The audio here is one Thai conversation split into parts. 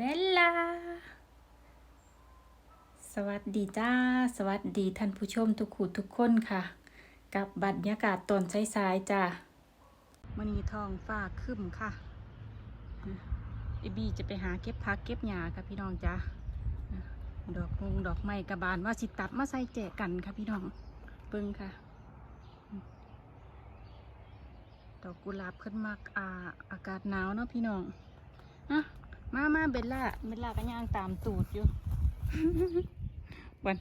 เบลล่าสวัสดีจ้า สวัสดีท่านผู้ชมทุกขู่ทุกคนค่ะ กับบรรยากาศตอนสายๆจ้ามันนี้ทองฟ้าคึ้มค่ะไอบีจะไปหาเก็บพักเก็บหญ้าค่ะพี่น้องจ้าดอกมงดอกไม้กระบานว่าสิตัดมาใส่แจกกันค่ะพี่น้องเบิ่งค่ะ ดอกกุหลาบขึ้นมากอาอากาศหนาวเนาะพี่น้องอะ มามาเบลล่าเบลล่าก็ย่างตามตูดอยู่วัน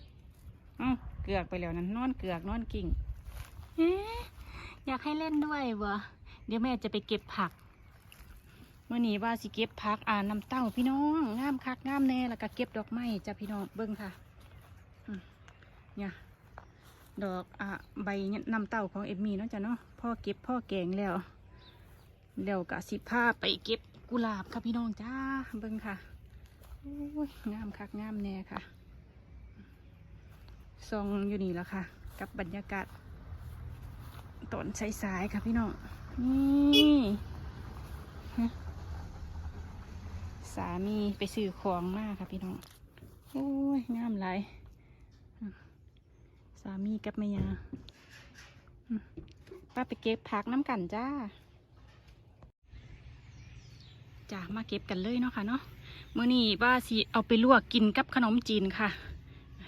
อ้าวเกือกไปแล้วนั้นนอนเกือกนอนกิ่งเอ๊ะอยากให้เล่นด้วยวะเดี๋ยวแม่จะไปเก็บผักเมื่อนี้ว่าสิเก็บผักอ่าน้ำเต้าพี่น้องงามคักงามแน่แล้วก็เก็บดอกไม้จ้ะพี่น้องเบิ้งค่ะอืมเนี่ยดอกอะใบน้ำเต้าของเอมมี่เนาะจ้ะเนาะพ่อเก็บพ่อแกงแล้วแล้วก็สิพาไปเก็บ กุหลาบค่ะพี่น้องจ้าเบิ้งค่ะโอ้ยงามคักงามแน่ค่ะซองอยู่นี่แล้วค่ะ กับบรรยากาศตอนสายๆค่ะพี่น้องนี่ฮะสามีไปซื้อของมากค่ะพี่น้องโอ้ยงามหลายสามีกับแม่ยมป้าไปเก็บผักน้ำกันจ้า จ้ามาเก็บกันเลยเนาะค่ะเนาะเมื่อนี้ว่าสิเอาไปลวกกินกับขนมจีนค่ะ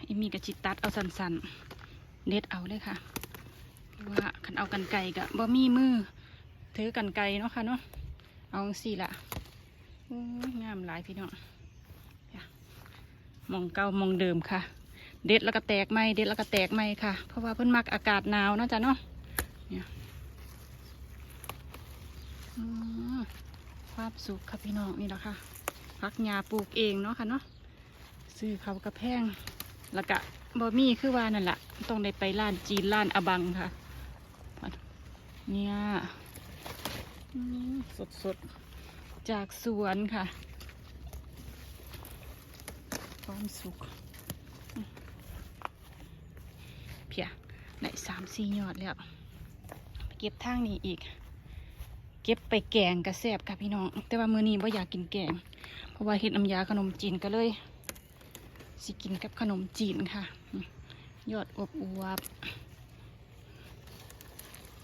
อีมีกระชิตัดเอาสันๆเด็ดเอาเลยค่ะว่าขันเอากันไก่กะบ่มีมือถือกันไก่เนาะค่ะเนาะเอาสี่ละโอ้ยงามหลายพี่น้องจ้ะมองเก่ามองเดิมค่ะ เด็ดแล้วก็แตกไหมเด็ดแล้วก็แตกไหมค่ะ เพราะว่าเพิ่นมักอากาศหนาวเนาะจ้ะเนาะเนี่ย ความสุขค่ะพี่น้องนี่แหละค่ะพักหญ้าปลูกเองเนาะค่ะเนาะซื้อเขากระแพงแล้วก็บะมี่คือว่านั่นแหละต้องได้ไปร้านจีนร้านอบังค่ะ เนี่ยสดสดๆจากสวนค่ะ ความสุขเพียได้สามสี่ยอดแล้ว เก็บทางนี้อีก เก็บไปแกงกระแซบค่ะพี่น้อง แต่ว่ามื้อนี้ว่าอยากกินแกง เพราะว่าเฮ็ดน้ำยาขนมจีนก็เลยสิกินกับขนมจีนค่ะ ยอดอบอวบ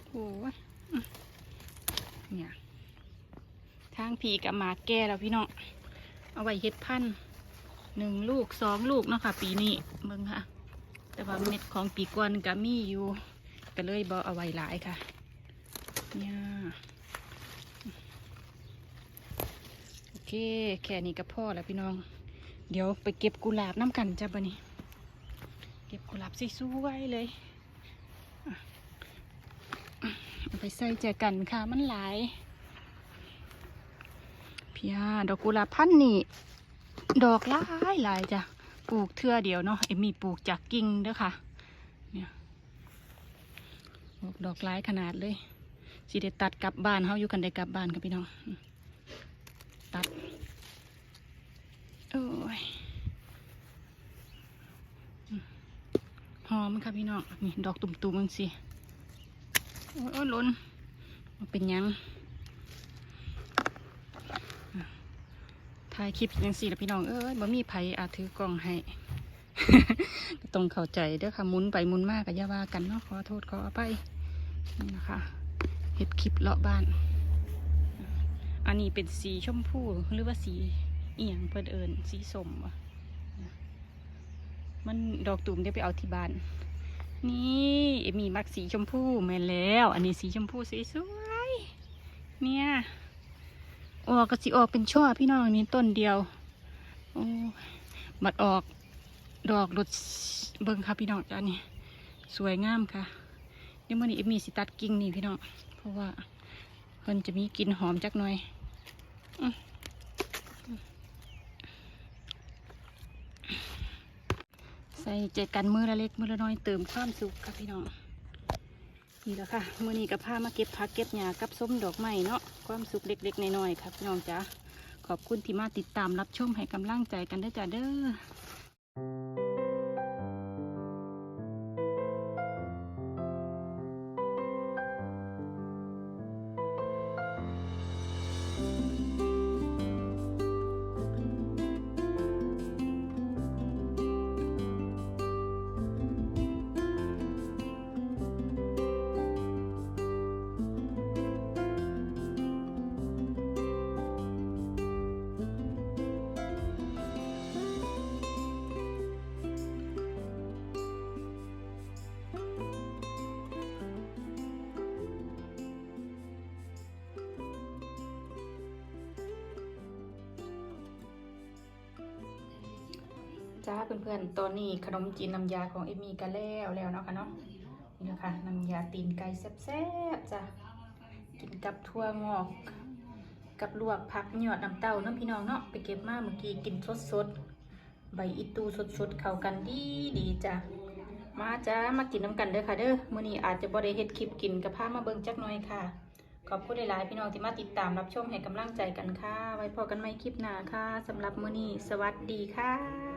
โอ้ยเนี่ยทางผีกับหมาแก่แล้วพี่น้องเอาไว้เฮ็ดพันธุ์หนึ่งลูกสองลูกเนาะค่ะ ปีนี้เบิ่งค่ะ แต่ว่าเม็ดของปีกวนก็มีอยู่ก็เลยบอเอาไว้หลายค่ะเนี่ยโอ เค แค่นี้ก็พอแล้วพี่น้อง เดี๋ยวไปเก็บกุหลาบน้ำกันจ้ะบันนี้เก็บกุหลาบสวยๆเลยเอาไปใส่แจกันค่ะมันหลายพียดอกกุหลาบพันนี่ดอกหลายหลายจ้ะปลูกเทื่อเดียวเนาะเอ็มมีปลูกจากกิ่งเด้อค่ะเนี่ยอกดอกหลายขนาดเลยสิได้ตัดกลับบ้านเฮาอยู่กันได้กลับบ้านค่ะพี่น้อง ตัด โอ้ยอืมหอมค่ะพี่น้อง นี่ดอกตุ่มๆมันสิ โอ้ยล้นมันเป็นยังถ่ายคลิปยังสี่ละพี่น้อง เอ้ยบ่มีไผอาถือกล้องให้ ต้องเข้าใจเด้อค่ะ มุนไปมุนมากก็อย่าว่ากันเนาะ ขอโทษขออภัยนี่นะคะ เห็ดคลิปเลาะบ้าน อันนี้เป็นสีชมพูหรือว่าสีเอียงเพื่นเอิญสีส้มวะมันดอกตุ่มเดี๋ยวไปเอาที่บ้าน นี่เอมีมักสีชมพูแม่แล้ว อันนี้สีชมพูสวยๆเนี่ยออกก็สิออกเป็นช่อพี่น้องนี่ต้นเดียวโอ้บัดออกดอกรดเบิ่งค่ะพี่น้องจ้านี่สวยงามค่ะเดี๋ยวมื่อนี้เอมีสิตัดกิ่งนี่พี่น้องเพราะว่าเพิ่นจะมีกลิ่นหอมจักหน่อย ใส่เจ็ดกันมือละเล็กมือละน้อยเติมความสุขค่ะพี่น้องนี่แหละค่ะมือนี้กับผ้ามาเก็บผักเก็บหญ้ากับส้มดอกไม้เนาะความสุขเล็กๆน้อยๆค่ะพี่น้องจ้าขอบคุณที่มาติดตามรับชมให้กำลังใจกันด้อจ้าเด้อ จ้าเพื่อนๆตอนนี้ขนมจีนน้ำยาของเอมี่ก็แล้วแล้วเนาะค่ะเนาะนี่นะคะน้ำยาตีนไก่แซ่บๆจ้ะกินกับทั่วงอก กับลวกผักหยอดน้ำเต้าเน้ำพี่น้องเนาะไปเก็บมาเมื่อกี้กินสดๆใบอีตูสดๆเข้ากันดีดีจ้ะมาจ้ามากินน้ำกันเด้อค่ะเด้อมื้อนี้อาจจะบ่ได้เฮ็ดคลิปกินกับพามาเบิ่งจักหน่อยค่ะ ขอบคุณหลายๆพี่น้องที่มาติดตามรับชมให้กำลังใจกันค่ะ ไว้พอกันใหม่คลิปหน้าค่ะสำหรับมื้อนี้สวัสดีค่ะ